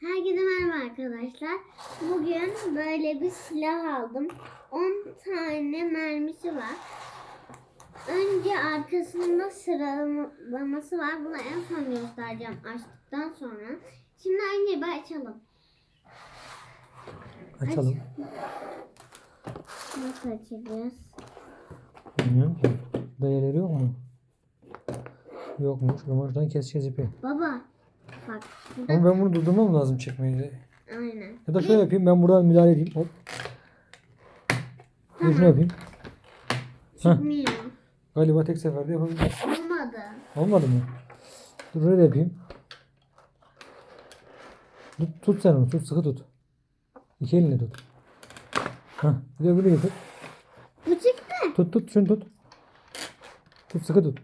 Herkese merhaba arkadaşlar. Bugün böyle bir silah aldım. 10 tane mermisi var. Önce arkasında sıralaması var. Bunu en son göstereceğim açtıktan sonra. Şimdi önce bir açalım. Açalım. Nasıl açacağız? Bilmiyorum ki. Dayıları yok mu? Yokmuş. Şuradan keseceğiz ipi. Baba. Bak. Ama ben bunu durdurmam lazım çekmeyi. Aynen. Ya da şöyle yapayım. Ben buradan müdahale edeyim. Hop. De şunu yapayım. Heh. Çıkmıyor. Galiba tek seferde yapabilirim. Olmadı. Olmadı mı? Dur öyle yapayım. Tut, tut sen onu. Tut sıkı tut. İki elinle tut. Hah. Bir de öbürünü tut. Bu çıktı. Tut tut şunu tut. Tut sıkı tut.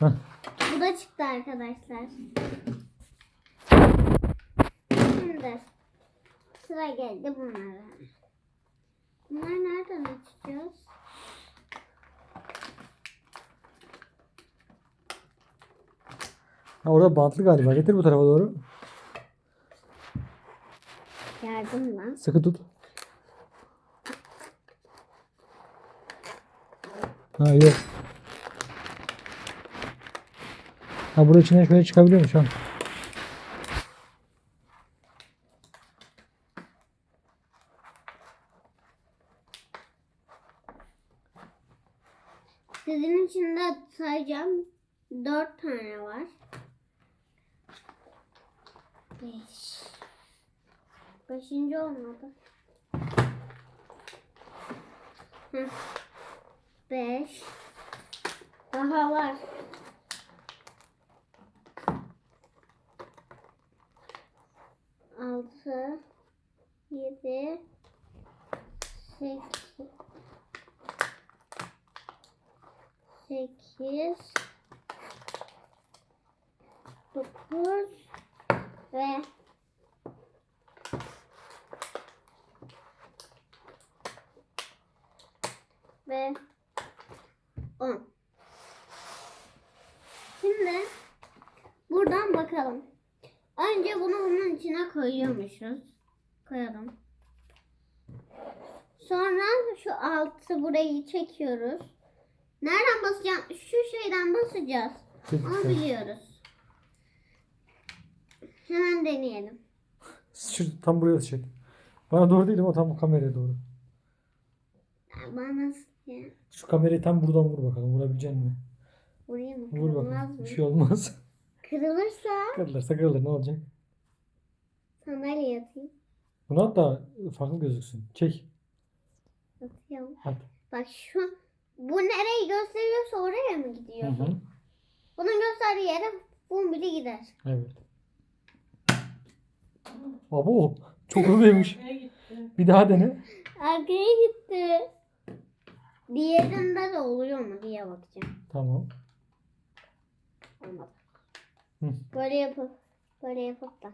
Hah. Bu da çıktı arkadaşlar. Şimdi sıra geldi bunlara. Bunları nereden açacağız? Ha, orada bantlı galiba. Getir bu tarafa doğru. Yardım lan. Sıkı tut. Ha yok. Ha burada içinden şöyle çıkabiliyor mu şu an? Sizin içinde sayacağım. Dört tane var. Beş. Beşinci olmadı. Heh. Beş. Daha var. Altı. Yedi. Sekiz. Sekiz. Dokuz. Ve ve 10. Şimdi buradan bakalım. Önce bunu bunun içine koyuyormuşuz. Koyalım. Sonra şu altı burayı çekiyoruz. Nereden basacağım? Şu şeyden basacağız. Onu biliyoruz. Hemen deneyelim. Şu, tam buraya çek. Bana doğru değil ama tam kameraya doğru. Bana nasıl ya? Şu kamerayı tam buradan vur bakalım. Vurabilecek misin? Vurayım mı? Vur bakalım. mı? Bir şey olmaz. Kırılırsa Kırılırsa kırılır ne olacak? sandalye atayım. Bunu at da farklı gözüksün. Çek. Atıyorum. At. Bak şu bu nereyi gösteriyorsa oraya mı gidiyor? Hı hı. Bunun gösterdiği yere bu biri gider. Evet. Abo çok hızlıymış. Bir daha dene. Arkaya gitti. Diğerinde de oluyor mu diye bakacağım. Tamam. Olmadı. Hı. Böyle yapıp böyle yapıp da.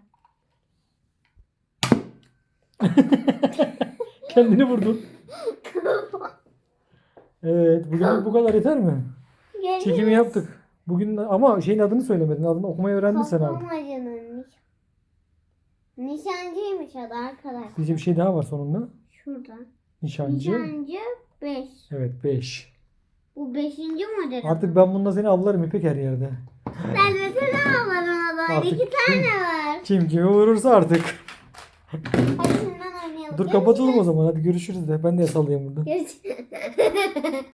Kendini vurdun. Evet bugün bu kadar yeter mi? Çekimi yaptık. Bugün ama şeyin adını söylemedin. Adını okumayı öğrendin sen abi. Kaplamacının niş- Nişancıymış adı arkadaş. Bizce bir şey daha var sonunda. Şurada. Nişancı. Nişancı 5. Evet 5. Bu 5. model. Artık ben bununla seni avlarım İpek her yerde. Sen de sen avladın o zaman. Artık İki tane var. Kim kimi vurursa artık. Hadi. Dur kapatalım o zaman. Hadi görüşürüz de. Ben de yasalayayım burada.